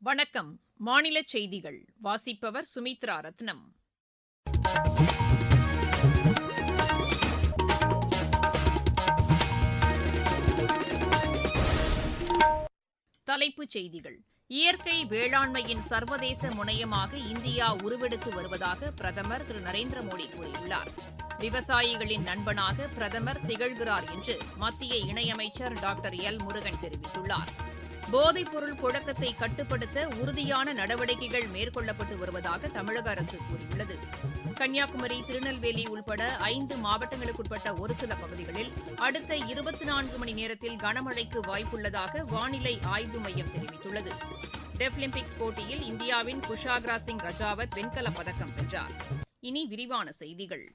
வணக்கம். மாநில செய்திகள். வாசிப்பவர் சுமித்ரா ரத்னம். தலைப்புச் செய்திகள். இயற்கை வேளாண்மையின் சர்வதேச முனையமாக இந்தியா உருவெடுத்து வருவதாக பிரதமர் திரு நரேந்திர மோடி கூறியுள்ளார். விவசாயிகளின் நண்பனாக பிரதமர் திகழ்கிறார் என்று மத்திய இணையமைச்சர் டாக்டர் எல் முருகன் தெரிவித்துள்ளார். போதைப்பொருள் புழக்கத்தை கட்டுப்படுத்த உறுதியான நடவடிக்கைகள் மேற்கொள்ளப்பட்டு வருவதாக தமிழக அரசு கூறியுள்ளது. கன்னியாகுமரி திருநெல்வேலி உள்பட ஐந்து மாவட்டங்களுக்குட்பட்ட ஒரு சில பகுதிகளில் அடுத்த இருபத்தி நான்கு மணி நேரத்தில் கனமழைக்கு வாய்ப்புள்ளதாக வானிலை ஆய்வு மையம் தெரிவித்துள்ளது. டெஃபிலிம்பிக்ஸ் போட்டியில் இந்தியாவின் குஷாக்ரா சிங் ரஜாவத் வெண்கலப் பதக்கம் வென்றார். இனி விரிவான செய்திகள்.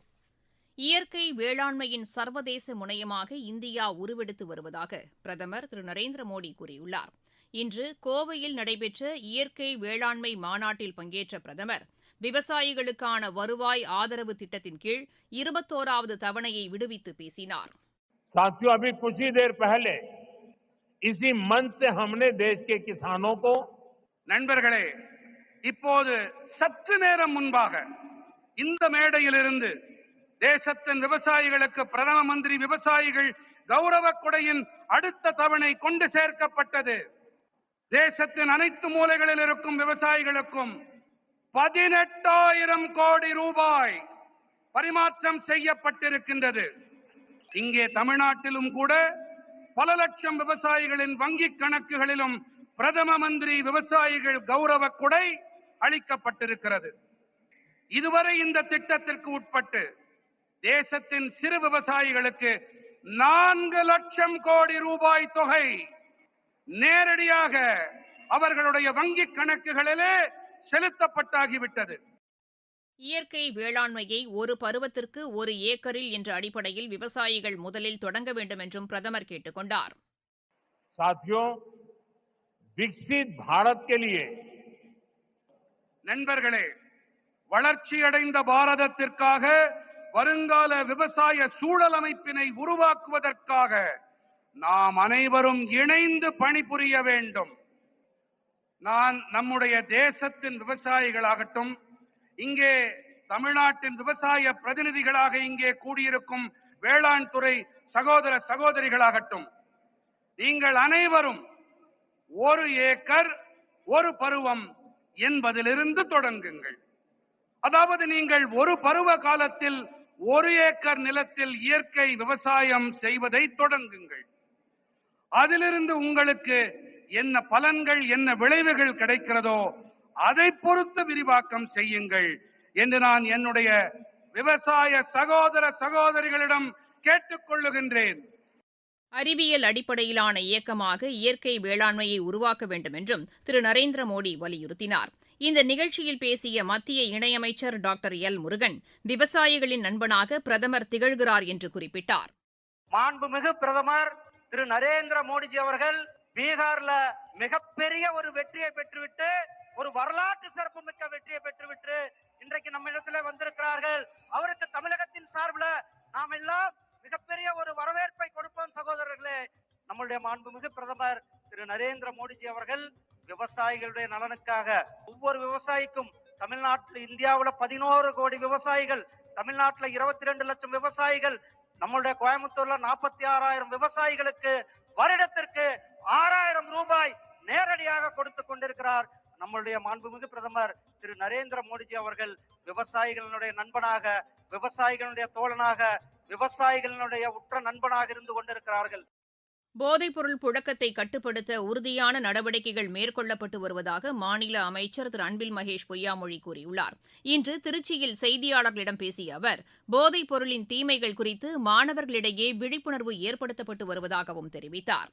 இயற்கை வேளாண்மையின் சர்வதேச முனையமாக இந்தியா உருவெடுத்து வருவதாக பிரதமர் திரு நரேந்திர மோடி கூறியுள்ளார். இன்று கோவையில் நடைபெற்ற இயற்கை வேளாண்மை மாநாட்டில் பங்கேற்ற பிரதமர் விவசாயிகளுக்கான வருவாய் ஆதரவு திட்டத்தின் கீழ் இருபத்தோராவது தவணையை விடுவித்து பேசினார் साथियों अभी कुछ ही देर पहले इसी मंच से हमने देश के किसानों को நண்பர்களே இப்போது சற்று நேரம் முன்பாக இந்த மேடையிலிருந்து தேசத்தின் விவசாயிகளுக்கு பிரதம மந்திரி விவசாயிகள் கௌரவ கொடையின் அடுத்த தவணை கொண்டு சேர்க்கப்பட்டது தேசத்தின் அனைத்து மூலைகளில் இருக்கும் விவசாயிகளுக்கும் பதினெட்டாயிரம் கோடி ரூபாய் பரிமாற்றம் செய்யப்பட்டிருக்கின்றது. இங்கே தமிழ்நாட்டிலும் கூட பல லட்சம் விவசாயிகளின் வங்கிக் கணக்குகளிலும் பிரதம மந்திரி விவசாயிகள் கௌரவ கொடை அளிக்கப்பட்டிருக்கிறது. இதுவரை இந்த திட்டத்திற்கு உட்பட்டு தேசத்தின் சிறு விவசாயிகளுக்கு நான்கு லட்சம் கோடி ரூபாய் தொகை நேரடியாக அவர்களுடைய வங்கி கணக்குகளிலே செலுத்தப்பட்டாகிவிட்டது. இயற்கை வேளாண்மையை ஒரு பருவத்திற்கு ஒரு ஏக்கரில் என்ற அடிப்படையில் விவசாயிகள் முதலில் தொடங்க வேண்டும் என்றும் பிரதமர் கேட்டுக் கொண்டார். சாத்தியோ விக்சித் பாரத் கெலியே நண்பர்களே வளர்ச்சியடைந்த பாரதத்திற்காக வருங்கால விவசாய சூழல் அமைப்பினை உருவாக்குவதற்காக நாம் அனைவரும் இணைந்து பணிபுரிய வேண்டும். நான் நம்முடைய தேசத்தின் விவசாயிகளாகட்டும் இங்கே தமிழ்நாட்டின் விவசாய பிரதிநிதிகளாக இங்கே கூடியிருக்கும் வேளாண் துறை சகோதர சகோதரிகளாகட்டும் நீங்கள் அனைவரும் ஒரு ஏக்கர் ஒரு பருவம் என்பதிலிருந்து தொடங்குங்கள். அதாவது நீங்கள் ஒரு பருவ காலத்தில் ஒரு ஏக்கர் நிலத்தில் இயற்கை விவசாயம் செய்வதை தொடங்குங்கள். அதிலிருந்து உங்களுக்கு என்ன பலன்கள் என்ன விளைவுகள் கிடைக்கிறதோ அதை பொறுத்து விரிவாக்கம் செய்யுங்கள் என்று நான் என்னுடைய விவசாய சகோதர சகோதரிகளிடம் கேட்டுக்கொள்ளுகின்றேன். அறிவியல் அடிப்படையிலான இயக்கமாக இயற்கை வேளாண்மையை உருவாக்க வேண்டும் என்றும் திரு நரேந்திர மோடி வலியுறுத்தினார். இந்த நிகழ்ச்சியில் பேசிய மத்திய இணையமைச்சர் டாக்டர் எல் முருகன் விவசாயிகளின் நண்பனாக பிரதமர் திகழ்கிறார் என்று குறிப்பிட்டார். மாண்புமிகு பிரதமர் திரு நரேந்திர மோடிஜி அவர்கள் பீகார்ல மிகப்பெரிய ஒரு வெற்றியை பெற்றுவிட்டு ஒரு வரலாற்று சிறப்புமிக்க வெற்றியை பெற்றுவிட்டு இன்றைக்கு நம்ம இடத்துல வந்திருக்கிறார்கள். அவருக்கு தமிழகத்தின் சார்பில் நாம் எல்லாம் மிகப்பெரிய ஒரு வரவேற்பை கொடுப்போம் சகோதரர்களே. நம்மளுடைய மாண்புமிகு பிரதமர் திரு நரேந்திர மோடிஜி அவர்கள் விவசாயிகளுடைய நலனுக்காக ஒவ்வொரு விவசாயிக்கும் தமிழ்நாட்டில் இந்தியாவில் பதினோரு கோடி விவசாயிகள் தமிழ்நாட்டில் இருபத்தி ரெண்டு லட்சம் விவசாயிகள் நம்மளுடைய கோயம்புத்தூர்ல நாற்பத்தி ஆறாயிரம் விவசாயிகளுக்கு வருடத்திற்கு ஆறாயிரம் ரூபாய் நேரடியாக கொடுத்து கொண்டிருக்கிறார் நம்மளுடைய மாண்புமிகு பிரதமர் திரு நரேந்திர மோடிஜி அவர்கள். விவசாயிகளுடைய நண்பனாக விவசாயிகளுடைய தோழனாக விவசாயிகளுடைய உற்ற நண்பனாக இருந்து கொண்டிருக்கிறார்கள். போதைப்பொருள் புழக்கத்தை கட்டுப்படுத்த உறுதியான நடவடிக்கைகள் மேற்கொள்ளப்பட்டு வருவதாக மாநில அமைச்சர் திரு அன்பில் மகேஷ் பொய்யாமொழி கூறியுள்ளார். இன்று திருச்சியில் செய்தியாளர்களிடம் பேசிய அவர் போதைப் பொருளின் தீமைகள் குறித்து மாணவர்களிடையே விழிப்புணர்வு ஏற்படுத்தப்பட்டு வருவதாகவும் தெரிவித்தார்.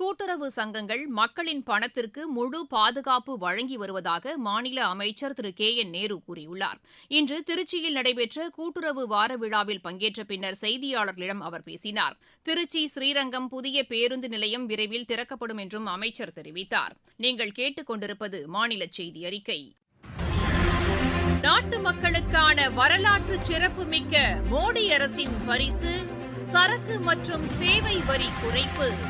கூட்டுறவு சங்கங்கள் மக்களின் பணத்திற்கு முழு பாதுகாப்பு வழங்கி வருவதாக மாநில அமைச்சர் திரு கே என் நேரு கூறியுள்ளார். இன்று திருச்சியில் நடைபெற்ற கூட்டுறவு வார விழாவில் பங்கேற்ற பின்னர் செய்தியாளர்களிடம் அவர் பேசினார். திருச்சி ஸ்ரீரங்கம் புதிய பேருந்து நிலையம் விரைவில் திறக்கப்படும் என்றும் அமைச்சர் தெரிவித்தார். நீங்கள் கேட்டுக்கொண்டிருப்பது மாநில செய்தி அறிக்கை. நாட்டு மக்களுக்கான வரலாற்று சிறப்புமிக்க மோடி அரசின் பரிசு சரக்கு மற்றும் சேவை வரி குறைப்பு.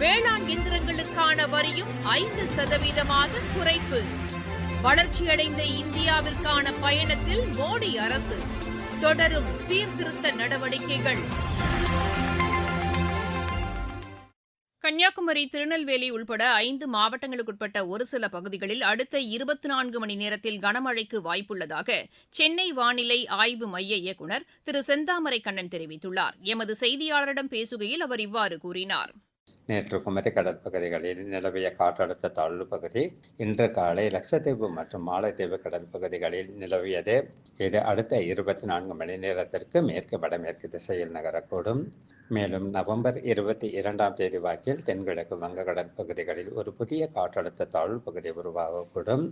வேளாண் இயந்திரங்களுக்கான வரியும் ஐந்து சதவீதமாக குறைப்பு. வளர்ச்சியடைந்த இந்தியாவிற்கான பயணத்தில் மோடி அரசு. தொடரும் சீர்திருத்த நடவடிக்கைகள். கன்னியாகுமரி திருநெல்வேலி உள்பட ஐந்து மாவட்டங்களுக்குட்பட்ட ஒரு சில பகுதிகளில் அடுத்த இருபத்தி நான்கு மணி நேரத்தில் கனமழைக்கு வாய்ப்புள்ளதாக சென்னை வானிலை ஆய்வு மைய இயக்குநர் திரு செந்தாமரை கண்ணன் தெரிவித்துள்ளார். எமது செய்தியாளரிடம் பேசுகையில் அவர் இவ்வாறு கூறினார். நேற்று குமரி கடற்பகுதிகளில் நிலவிய காற்றழுத்த தாழ்வு பகுதி இன்று காலை லட்சத்தீவு மற்றும் மாலைத்தீவு கடற்பகுதிகளில் நிலவியது. இது அடுத்த இருபத்தி நான்கு மணி நேரத்திற்கு மேற்கு வடமேற்கு திசையில் நகரக்கூடும். மேலும் நவம்பர் இருபத்தி இரண்டாம் தேதி வாக்கில் தென்கிழக்கு வங்க கடற்பகுதிகளில் ஒரு புதிய காற்றழுத்த தாழ்வு பகுதி உருவாகக்கூடும்.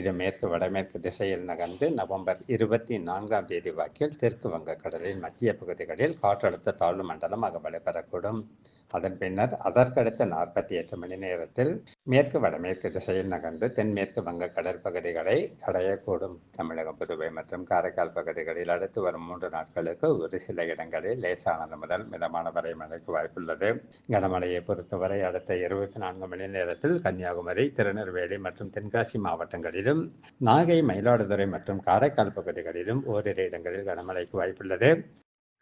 இது மேற்கு வடமேற்கு திசையில் நகர்ந்து நவம்பர் இருபத்தி நான்காம் தேதி வாக்கில் தெற்கு வங்க கடலின் மத்திய பகுதிகளில் காற்றழுத்த தாழ்வு மண்டலமாக வலுப்பெறக்கூடும். அதன் பின்னர் அதற்கடுத்த நாற்பத்தி எட்டு மணி நேரத்தில் மேற்கு வடமேற்கு திசையில் நகர்ந்து தென்மேற்கு வங்க கடற்பகுதிகளை அடையக்கூடும். தமிழகம் புதுவை மற்றும் காரைக்கால் பகுதிகளில் அடுத்து வரும் மூன்று நாட்களுக்கு ஒரு சில இடங்களில் லேசானது முதல் மிதமான வரை மழைக்கு வாய்ப்புள்ளது. கனமழையை பொறுத்தவரை அடுத்த இருபத்தி நான்கு மணி நேரத்தில் கன்னியாகுமரி திருநெல்வேலி மற்றும் தென்காசி மாவட்டங்களிலும் நாகை மயிலாடுதுறை மற்றும் காரைக்கால் பகுதிகளிலும் ஓரிரு இடங்களில் கனமழைக்கு வாய்ப்புள்ளது.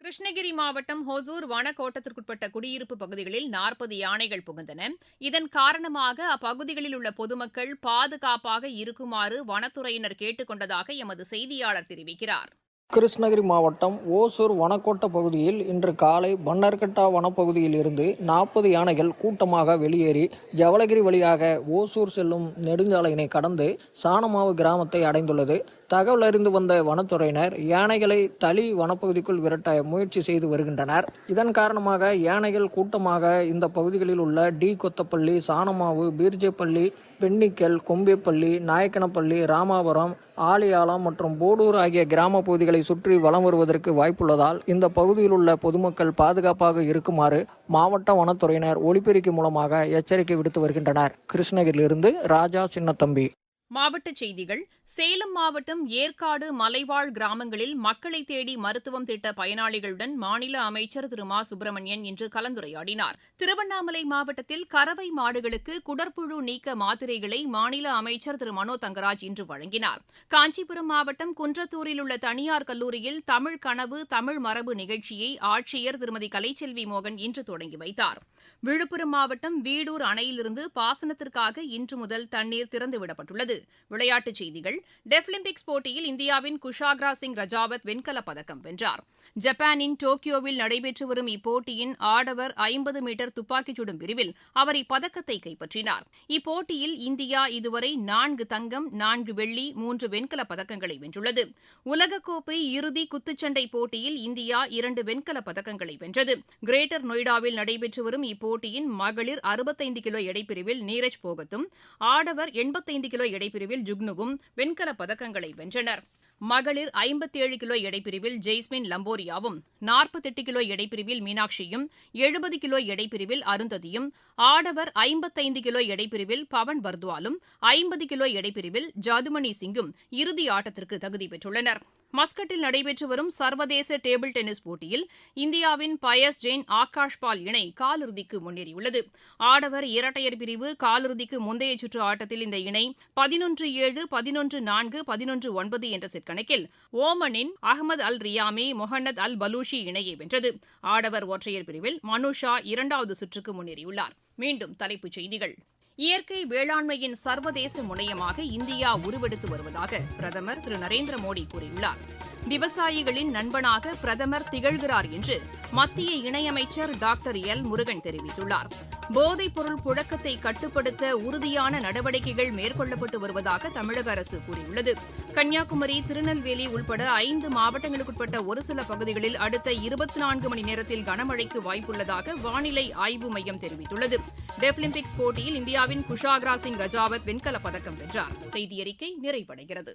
கிருஷ்ணகிரி மாவட்டம் ஹொசூர் வனக்கோட்டத்திற்குட்பட்ட குடியிருப்பு பகுதிகளில் நாற்பது யானைகள் புகுந்தன. இதன் காரணமாக அப்பகுதிகளில் உள்ள பொதுமக்கள் பாதுகாப்பாக இருக்குமாறு வனத்துறையினர் கேட்டுக் கொண்டதாக எமது செய்தியாளர் தெரிவிக்கிறார். கிருஷ்ணகிரி மாவட்டம் ஓசூர் வனக்கோட்ட பகுதியில் இன்று காலை பன்னர்கட்டா வனப்பகுதியில் இருந்து நாற்பது யானைகள் கூட்டமாக வெளியேறி ஜவளகிரி வழியாக ஓசூர் செல்லும் நெடுஞ்சாலையினை கடந்து சாணமாவு கிராமத்தை அடைந்துள்ளது. தகவல் அறிந்து வந்த வனத்துறையினர் யானைகளை தளி வனப்பகுதிக்குள் விரட்ட முயற்சி செய்து வருகின்றனர். இதன் காரணமாக யானைகள் கூட்டமாக இந்த பகுதிகளில் உள்ள டி கொத்தப்பள்ளி சாணமாவு பீர்ஜேப்பள்ளி பெண்ணிக்கல் கொம்பேப்பள்ளி நாயக்கனப்பள்ளி ராமாபுரம் ஆலியாலம் மற்றும் போடூர் ஆகிய கிராம பகுதிகளை சுற்றி வலம் வருவதற்கு வாய்ப்புள்ளதால் இந்த பகுதியில் உள்ள பொதுமக்கள் பாதுகாப்பாக இருக்குமாறு மாவட்ட வனத்துறையினர் ஒலிபெருக்கி மூலமாக எச்சரிக்கை விடுத்து வருகின்றனர். கிருஷ்ணகிரியிலிருந்து ராஜா சின்னத்தம்பி. மாவட்டச் செய்திகள் சேலம் மாவட்டம் ஏற்காடு மலைவாழ் கிராமங்களில் மக்களை தேடி மருத்துவம் திட்ட பயனாளிகளுடன் மாநில அமைச்சர் திரு மா சுப்பிரமணியன் இன்று கலந்துரையாடினார். திருவண்ணாமலை மாவட்டத்தில் கறவை மாடுகளுக்கு குடற்புழு நீக்க மாத்திரைகளை மாநில அமைச்சர் திரு மனோ தங்கராஜ் இன்று வழங்கினார். காஞ்சிபுரம் மாவட்டம் குன்றத்தூரில் உள்ள தனியார் கல்லூரியில் தமிழ் கனவு தமிழ் மரபு நிகழ்ச்சியை ஆட்சியர் திருமதி கலைச்செல்வி மோகன் இன்று தொடங்கி வைத்தார். விழுப்புரம் மாவட்டம் வீடூர் அணையிலிருந்து பாசனத்திற்காக இன்று முதல் தண்ணீர் திறந்துவிடப்பட்டுள்ளது. விளையாட்டுச் செய்திகள் டெஃபிலிம்பிக்ஸ் போட்டியில் இந்தியாவின் குஷாக்ரா சிங் ரஜாவத் வெண்கலப் பதக்கம் வென்றார். ஜப்பானின் டோக்கியோவில் நடைபெற்று வரும் இப்போட்டியின் ஆடவர் ஐம்பது மீட்டர் துப்பாக்கிச் சுடும் பிரிவில் அவர் இப்பதக்கத்தை கைப்பற்றினார். இப்போட்டியில் இந்தியா இதுவரை நான்கு தங்கம் நான்கு வெள்ளி மூன்று வெண்கலப் பதக்கங்களை வென்றுள்ளது. உலகக்கோப்பை இறுதி குத்துச்சண்டை போட்டியில் இந்தியா இரண்டு வெண்கலப் பதக்கங்களை வென்றது. கிரேட்டர் நொய்டாவில் நடைபெற்று வரும் இப்போட்டியின் மகளிர் அறுபத்தைந்து கிலோ எடைப்பிரிவில் நீரஜ் போகத்தும் ஆடவர் எண்பத்தைந்து கிலோ எடைப்பிரிவில் ஜுக்னுவும் வெண்கல வெண்கலப் பதக்கங்களை வென்றனர். மகளிர் ஐம்பத்தேழு கிலோ எடைப்பிரிவில் ஜெய்ஸ்மின் லம்போரியாவும் நாற்பத்தெட்டு கிலோ எடைப்பிரிவில் மீனாட்சியும் எழுபது கிலோ எடைப்பிரிவில் அருந்ததியும் ஆடவர் ஐம்பத்தைந்து கிலோ எடைப்பிரிவில் பவன் பர்த்வாலும் ஐம்பது கிலோ எடைப்பிரிவில் ஜாதுமணி சிங்கும் இறுதி ஆட்டத்திற்கு தகுதி பெற்றுள்ளனர். மஸ்கட்டில் நடைபெற்று வரும் சர்வதேச டேபிள் டென்னிஸ் போட்டியில் இந்தியாவின் பயஸ் ஜெயின் ஆகாஷ் பால் இணை காலிறுதிக்கு முன்னேறியுள்ளது. ஆடவர் இரட்டையர் பிரிவு காலிறுதிக்கு முந்தைய சுற்று ஆட்டத்தில் இந்த இணை பதினொன்று ஏழு பதினொன்று நான்கு பதினொன்று ஒன்பது என்ற செட் கணக்கில் ஓமனின் அகமது அல் ரியாமி முகமது அல் பலூஷி இணையை வென்றது. ஆடவர் ஒற்றையர் பிரிவில் மனுஷா இரண்டாவது சுற்றுக்கு முன்னேறியுள்ளார். மீண்டும் தலைப்புச் செய்திகள். இயற்கை வேளாண்மையின் சர்வதேச முனையமாக இந்தியா உருவெடுத்து வருவதாக பிரதமர் திரு நரேந்திர மோடி கூறியுள்ளார். விவசாயிகளின் நண்பனாக பிரதமர் திகழ்கிறார் என்று மத்திய இணையமைச்சர் டாக்டர் எல். முருகன் தெரிவித்துள்ளார். போதைப் பொருள் புழக்கத்தை கட்டுப்படுத்த உறுதியான நடவடிக்கைகள் மேற்கொள்ளப்பட்டு வருவதாக தமிழக அரசு கூறியுள்ளது. கன்னியாகுமரி திருநெல்வேலி உள்பட ஐந்து மாவட்டங்களுக்குட்பட்ட ஒரு சில பகுதிகளில் அடுத்த இருபத்தி நான்கு மணி நேரத்தில் கனமழைக்கு வாய்ப்புள்ளதாக வானிலை ஆய்வு மையம் தெரிவித்துள்ளது. டெஃபிலிம்பிக்ஸ் போட்டியில் இந்தியாவின் குஷாக்ரா சிங் ரஜாவத் வெண்கலப் பதக்கம் வென்றார். செய்தியறிக்கை நிறைவடைகிறது.